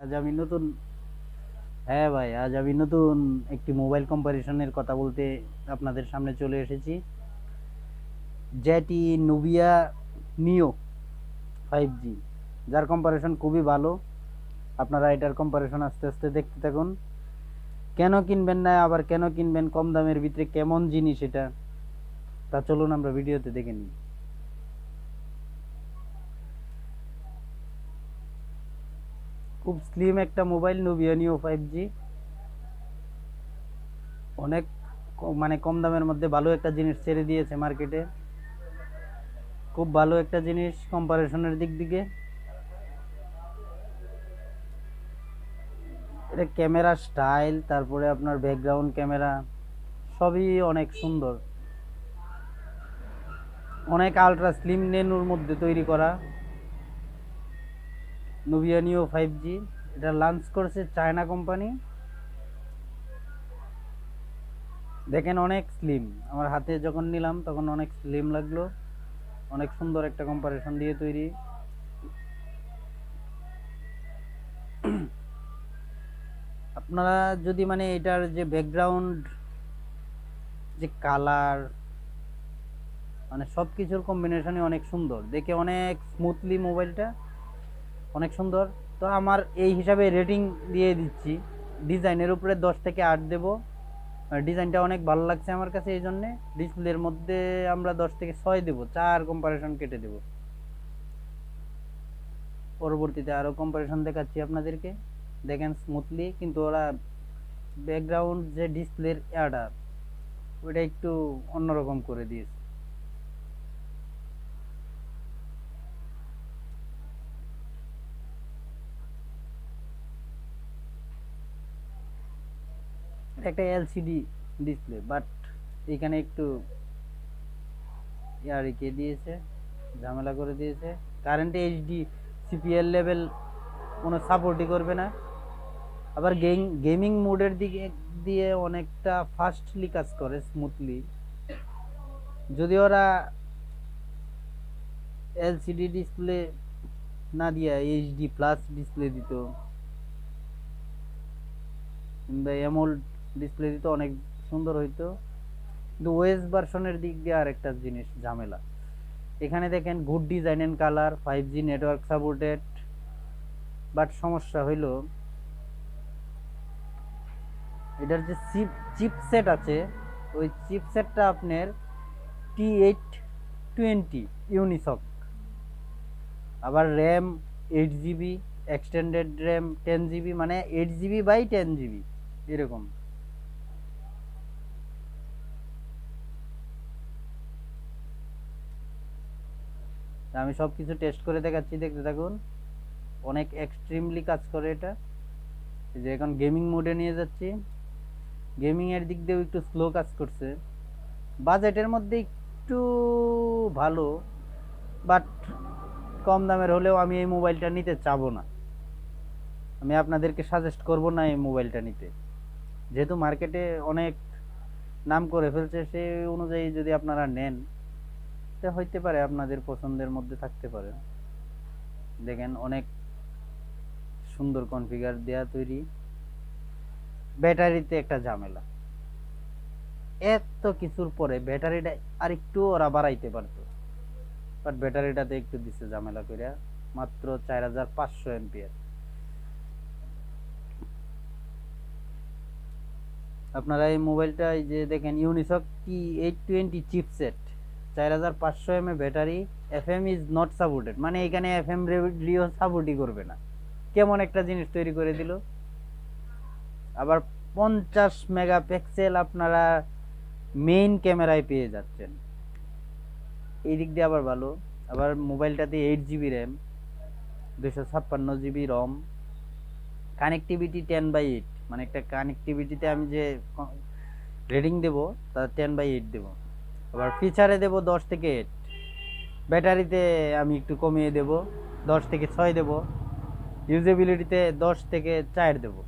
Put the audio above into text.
আজ আমি নতুন হ্যাঁ ভাই, আজ আমি নতুন একটি মোবাইল কম্পারিশনের কথা বলতে আপনাদের সামনে চলে এসেছি। যেটি নুবিয়া নিও ফাইভ জি যার কম্পারিশন খুবই ভালো। আপনারা এটার কম্পারিশন আস্তে আস্তে দেখতে থাকুন। কেন কিনবেন না, আবার কেন কিনবেন, কম দামের ভিতরে কেমন জিনিস এটা, তা চলুন আমরা ভিডিওতে দেখে নিই। খুব স্লিম একটা mobile Nubia Neo five G অনেক মানে কম দামের মধ্যে ভালো একটা জিনিস ছেড়ে দিয়েছে মার্কেটে খুব ভালো একটা জিনিস কম্পারিশনের দিক দিকে। এটা ক্যামেরা স্টাইল তারপরে আপনার ব্যাকগ্রাউন্ড ক্যামেরা সবই অনেক সুন্দর। অনেক আলট্রা স্লিম নেনুর মধ্যে তৈরি করা। নুবিয়া নিও ফাইভ জি এটা লঞ্চ করছে চায়না কোম্পানি দেখেন অনেক স্লিম আমার হাতে যখন নিলাম, তখন অনেক স্লিম লাগল। অনেক সুন্দর একটা কম্পারিশন দিয়ে তৈরি। আপনারা যদি মানে এটার যে ব্যাকগ্রাউন্ড যে কালার মানে সব কিছুর কম্বিনেশনই অনেক সুন্দর। দেখে অনেক স্মুথলি মোবাইলটা অনেক সুন্দর। তো আমার এই হিসাবে রেটিং দিয়ে দিচ্ছি। ডিজাইনের উপরে দশ থেকে আট দেবো। ডিজাইনটা অনেক ভালো লাগছে আমার কাছে এই জন্যে। ডিসপ্লের মধ্যে আমরা দশ থেকে ছয় দেবো। চার কম্পারিশন কেটে দেবো। পরবর্তীতে আরও কম্পারিশন দেখাচ্ছি আপনাদেরকে। দেখেন স্মুথলি কিন্তু ওরা ব্যাকগ্রাউন্ড যে ডিসপ্লের ইয়াটা ওইটা একটু অন্যরকম করে দিয়েছে। একটা এলসিডি ডিসপ্লে বাট এখানে একটু ইয়া রেখে দিয়েছে, ঝামেলা করে দিয়েছে। কারেন্টে এইচডি সিপিএল লেভেল কোনো সাপোর্টই করবে না। আবার গেম গেমিং মোডের দিকে দিয়ে অনেকটা ফাস্টলি কাজ করে স্মুথলি যদি ওরা এলসিডি ডিসপ্লে না দিয়ে এইচডি প্লাস ডিসপ্লে দিত, কিংবা এমোল ডিসপ্লে দিত অনেক সুন্দর হইতো। কিন্তু ওয়েস ভার্সনের দিক দিয়ে আরেকটা জিনিস, ঝামেলা। এখানে দেখেন good design and colour five G network supported but সমস্যা হইল, এটার যে চিপ চিপসেট আছে, ওই চিপসেটটা আপনার টি এইট টোয়েন্টি ইউনিসক আবার RAM eight GB extended RAM ten GB মানে eight GB by ten GB এরকম। আমি সব কিছু টেস্ট করে দেখাচ্ছি, দেখতে থাকুন। অনেক এক্সট্রিমলি কাজ করে এটা। যে এখন গেমিং মোডে নিয়ে যাচ্ছি। গেমিং এর দিক দিয়েও একটু স্লো কাজ করছে। বাজেটের মধ্যে একটু ভালো বাট কম দামের হলেও আমি এই মোবাইলটা নিতে চাবো না। আমি আপনাদেরকে সাজেস্ট করব না এই মোবাইলটা নিতে। যেহেতু মার্কেটে অনেক নাম করে ফেলছে, সেই অনুযায়ী যদি আপনারা নেন হইতে পারে আপনাদের পছন্দের মধ্যে থাকতে পারে। দেখেন অনেক সুন্দর কনফিগার দেয়া তৈরি। ব্যাটারিতে একটা ঝামেলা। এত কিছুর পরে ব্যাটারিটা আর একটু ওরা বাড়াইতে পারতো। বাট ব্যাটারিটাতে একটু দিছে ঝামেলা করে মাত্র চার হাজার পাঁচশো এমপিয়ার আপনারা এই মোবাইলটা এই যে দেখেন Unisoc T eight twenty chipset চার হাজার পাঁচশো M battery F M is not supported মানে এখানে এফ এম রেডিও সাপোর্টই করবে না। কেমন একটা জিনিস তৈরি করে দিল। আবার পঞ্চাশ মেগাপিক্সেল আপনারা মেইন ক্যামেরায় পেয়ে যাচ্ছেন। এই দিক দিয়ে আবার ভালো। আবার মোবাইলটাতে এইট জিবি র্যাম দুশো ছাপ্পান্ন GB ROM connectivity ten by eight মানে একটা কানেক্টিভিটিতে আমি যে রেটিং দেবো, তা টেন বাই এইট দেবো। আবার ফিচারে দেব দশ থেকে এইট ব্যাটারিতে আমি একটু কমিয়ে দেব, দশ থেকে ছয় দেব। ইউজেবিলিটিতে দশ থেকে চার দেবো।